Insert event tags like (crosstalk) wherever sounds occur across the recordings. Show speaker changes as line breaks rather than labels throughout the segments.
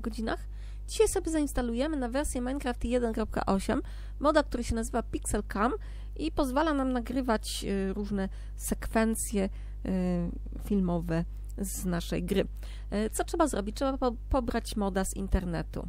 godzinach. Dzisiaj sobie zainstalujemy na wersję Minecraft 1.8 moda, który się nazywa Pixel Cam i pozwala nam nagrywać y, różne sekwencje y, filmowe z naszej gry. Y, co trzeba zrobić? Trzeba pobrać moda z internetu.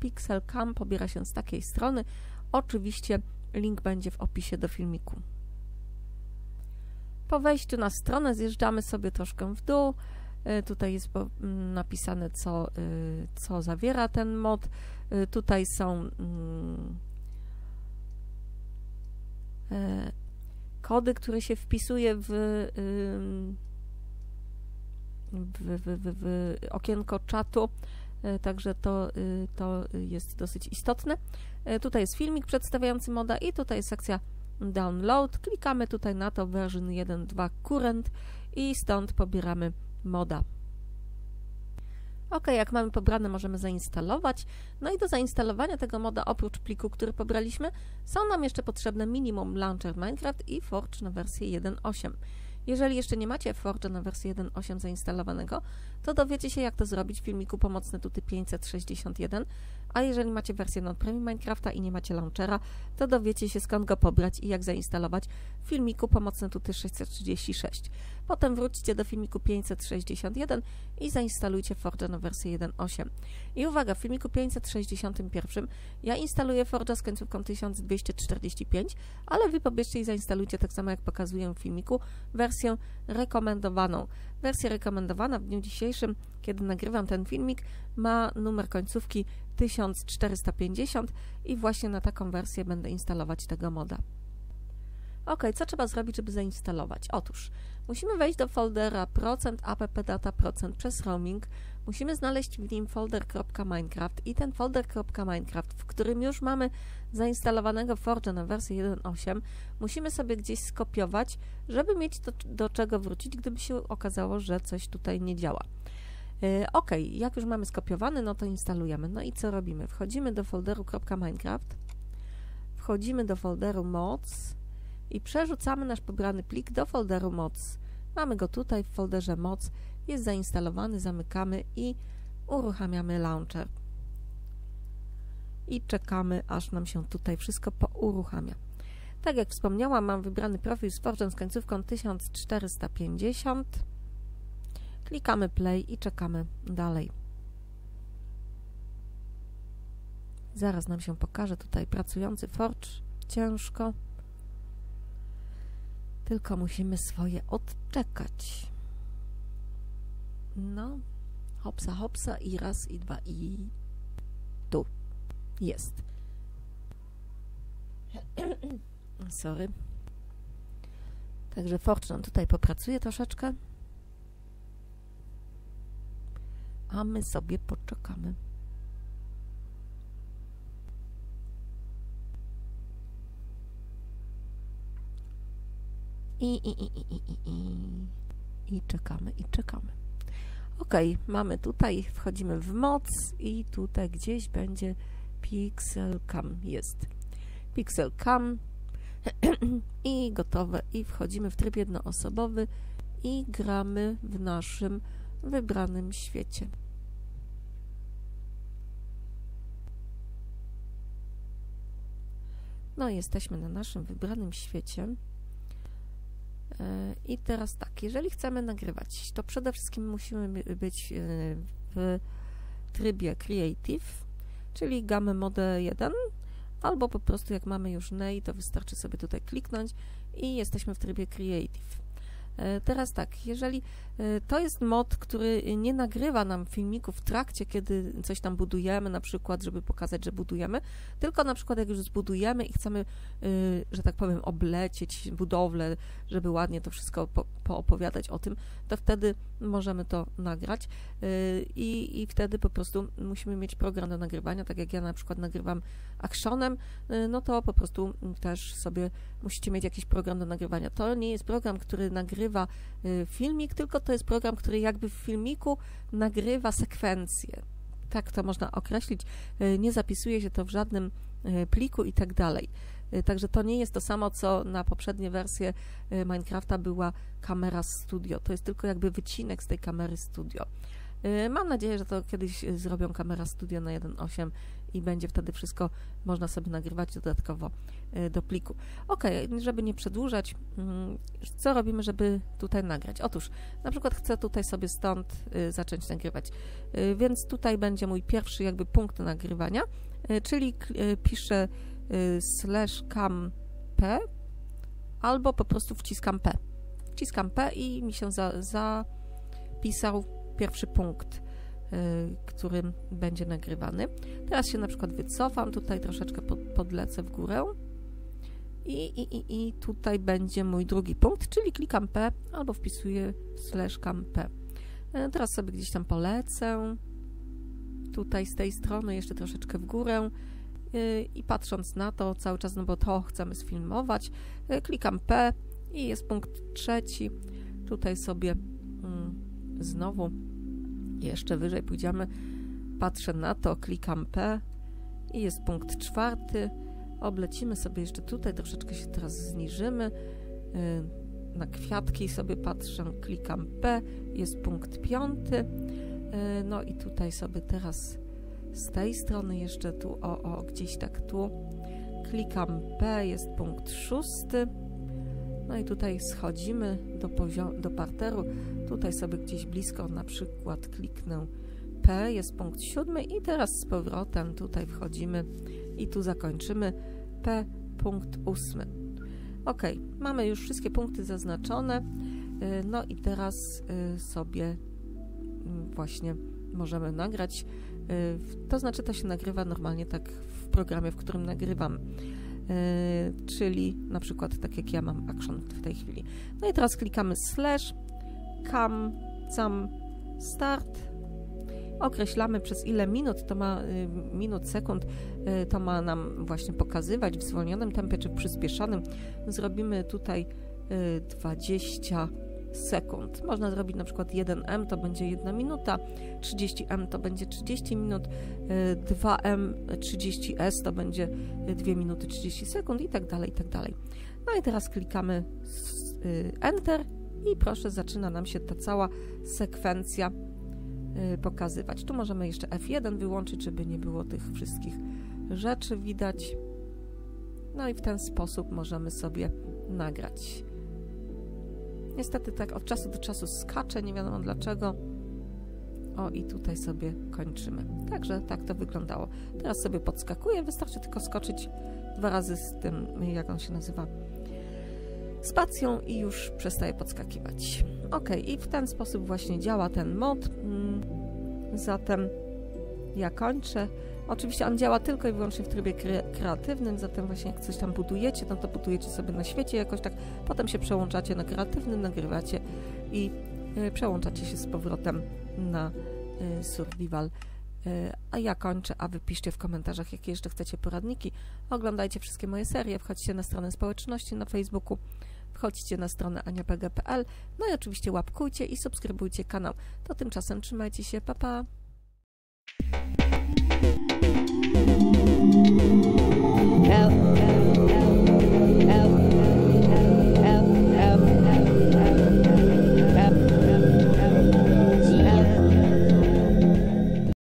Pixel Cam pobiera się z takiej strony. Oczywiście link będzie w opisie do filmiku. Po wejściu na stronę zjeżdżamy sobie troszkę w dół. E, tutaj jest mm, napisane, co, e, co zawiera ten mod. E, tutaj są mm, kody, które się wpisuje w, w, w, w okienko czatu. E, także to, y, to jest dosyć istotne. E, tutaj jest filmik przedstawiający moda i tutaj jest sekcja download. Klikamy tutaj na to version 1.2 current i stąd pobieramy moda. Ok, jak mamy pobrane, możemy zainstalować. No i do zainstalowania tego moda, oprócz pliku, który pobraliśmy, są nam jeszcze potrzebne minimum Launcher Minecraft i Forge na wersję 1.8. Jeżeli jeszcze nie macie Forge na wersję 1.8 zainstalowanego, to dowiecie się jak to zrobić w filmiku pomocny tuty 561, a jeżeli macie wersję non-premium Minecrafta i nie macie launchera, to dowiecie się skąd go pobrać i jak zainstalować w filmiku pomocny tuty 636. Potem wróćcie do filmiku 561 i zainstalujcie Forge na wersję 1.8. I uwaga, w filmiku 561 ja instaluję Forge z końcówką 1245, ale Wy pobierzcie i zainstalujcie tak samo jak pokazuję w filmiku wersję rekomendowaną. Wersja rekomendowana w dniu dzisiejszym, kiedy nagrywam ten filmik, ma numer końcówki 1450 i właśnie na taką wersję będę instalować tego moda. Ok, co trzeba zrobić, żeby zainstalować? Otóż musimy wejść do foldera procent appdata procent przez roaming, musimy znaleźć w nim folder.minecraft i ten folder.minecraft, w którym już mamy zainstalowanego Forge'a na wersję 1.8, musimy sobie gdzieś skopiować, żeby mieć do, do czego wrócić, gdyby się okazało, że coś tutaj nie działa. E, ok, jak już mamy skopiowany, no to instalujemy. No i co robimy? Wchodzimy do folderu .minecraft, wchodzimy do folderu mods i przerzucamy nasz pobrany plik do folderu mods. Mamy go tutaj w folderze mods, jest zainstalowany, zamykamy i uruchamiamy launcher. I czekamy, aż nam się tutaj wszystko pouruchamia. Tak jak wspomniałam, mam wybrany profil z Forge'em z końcówką 1450. Klikamy play i czekamy dalej. Zaraz nam się pokaże tutaj pracujący Forge. Ciężko. Tylko musimy swoje odczekać. No, hopsa, hopsa i raz, i dwa, i tu. Jest. (clears throat) Sorry. Także Forge nam tutaj popracuje troszeczkę. A my sobie poczekamy. I, i, i, i, i, i, i czekamy, i czekamy. Ok, mamy tutaj, wchodzimy w moc i tutaj gdzieś będzie Pixel Cam, jest. Pixel Cam (clears throat) i gotowe i wchodzimy w tryb jednoosobowy i gramy w naszym wybranym świecie. No, jesteśmy na naszym wybranym świecie. I teraz tak, jeżeli chcemy nagrywać, to przede wszystkim musimy być e, w trybie Creative, czyli gamę Mode 1, albo po prostu jak mamy już NEI, to wystarczy sobie tutaj kliknąć i jesteśmy w trybie Creative. E, teraz tak, jeżeli e, to jest mod, który nie nagrywa nam filmików w trakcie, kiedy coś tam budujemy, na przykład, żeby pokazać, że budujemy, tylko na przykład jak już zbudujemy i chcemy, e, że tak powiem, oblecieć budowlę, żeby ładnie to wszystko po, poopowiadać o tym, to wtedy możemy to nagrać i, i wtedy po prostu musimy mieć program do nagrywania, tak jak ja na przykład nagrywam actionem, no to po prostu też sobie musicie mieć jakiś program do nagrywania. To nie jest program, który nagrywa y, filmik, tylko to jest program, który jakby w filmiku nagrywa sekwencje. Tak to można określić. Y, nie zapisuje się to w żadnym y, pliku i tak dalej. Także to nie jest to samo, co na poprzednie wersje Minecrafta była kamera studio. To jest tylko jakby wycinek z tej kamery studio. Mam nadzieję, że to kiedyś zrobią kamera studio na 1.8 i będzie wtedy wszystko można sobie nagrywać dodatkowo y, do pliku. Ok, żeby nie przedłużać, mm, co robimy, żeby tutaj nagrać? Otóż, na przykład chcę tutaj sobie stąd y, zacząć nagrywać, y, więc tutaj będzie mój pierwszy jakby punkt nagrywania, czyli piszę slash cam p albo po prostu wciskam p. Wciskam p i mi się za, zapisał pierwszy punkt Y, którym będzie nagrywany. Teraz się na przykład wycofam, tutaj troszeczkę podlecę w górę i, i, i, tutaj będzie mój drugi punkt, czyli klikam P albo wpisuję slash cam P. Y, teraz sobie gdzieś tam polecę, tutaj z tej strony jeszcze troszeczkę w górę y, i patrząc na to cały czas, no bo to chcemy sfilmować, klikam P i jest punkt trzeci. Tutaj sobie mm, znowu jeszcze wyżej pójdziemy, patrzę na to, klikam P i jest punkt czwarty. Oblecimy sobie jeszcze tutaj, troszeczkę się teraz zniżymy. Y, na kwiatki sobie patrzę, klikam P, jest punkt piąty. Y, no i tutaj sobie teraz z tej strony jeszcze tu, o, o, gdzieś tak tu. Klikam P, jest punkt szósty. No i tutaj schodzimy do, do parteru. Tutaj sobie gdzieś blisko na przykład kliknę P, jest punkt siódmy i teraz z powrotem tutaj wchodzimy i tu zakończymy P, punkt ósmy. Ok, mamy już wszystkie punkty zaznaczone. Y, no i teraz y, sobie mm, właśnie możemy nagrać. Y, to znaczy to się nagrywa normalnie tak w programie, w którym nagrywam. Czyli na przykład tak jak ja mam action w tej chwili. No i teraz klikamy slash cam, cam, start. Określamy przez ile minut to ma, y, minut, sekund y, to ma nam właśnie pokazywać w zwolnionym tempie czy przyspieszonym. Zrobimy tutaj 20 y, sekund. Można zrobić na przykład 1M to będzie 1 minuta, 30M to będzie 30 minut, 2M 30S to będzie 2 minuty 30 sekund i tak dalej, i tak dalej. No i teraz klikamy Enter i proszę, zaczyna nam się ta cała sekwencja y, pokazywać. Tu możemy jeszcze F1 wyłączyć, żeby nie było tych wszystkich rzeczy widać. No i w ten sposób możemy sobie nagrać. Niestety tak od czasu do czasu skacze, nie wiadomo dlaczego. O i tutaj sobie kończymy. Także tak to wyglądało. Teraz sobie podskakuję, wystarczy tylko skoczyć dwa razy z tym, jak on się nazywa, spacją i już przestaje podskakiwać. Ok, i w ten sposób właśnie działa ten mod. Mm, zatem ja kończę. Oczywiście on działa tylko i wyłącznie w trybie kreatywnym, zatem właśnie jak coś tam budujecie, no to budujecie sobie na świecie jakoś tak, potem się przełączacie na kreatywny, nagrywacie i y, przełączacie się z powrotem na y, survival. Y, a ja kończę, a wy piszcie w komentarzach, jakie jeszcze chcecie poradniki. Oglądajcie wszystkie moje serie, wchodźcie na stronę społeczności na Facebooku wchodźcie na stronę aniapg.pl, no i oczywiście łapkujcie i subskrybujcie kanał. To tymczasem trzymajcie się, pa pa!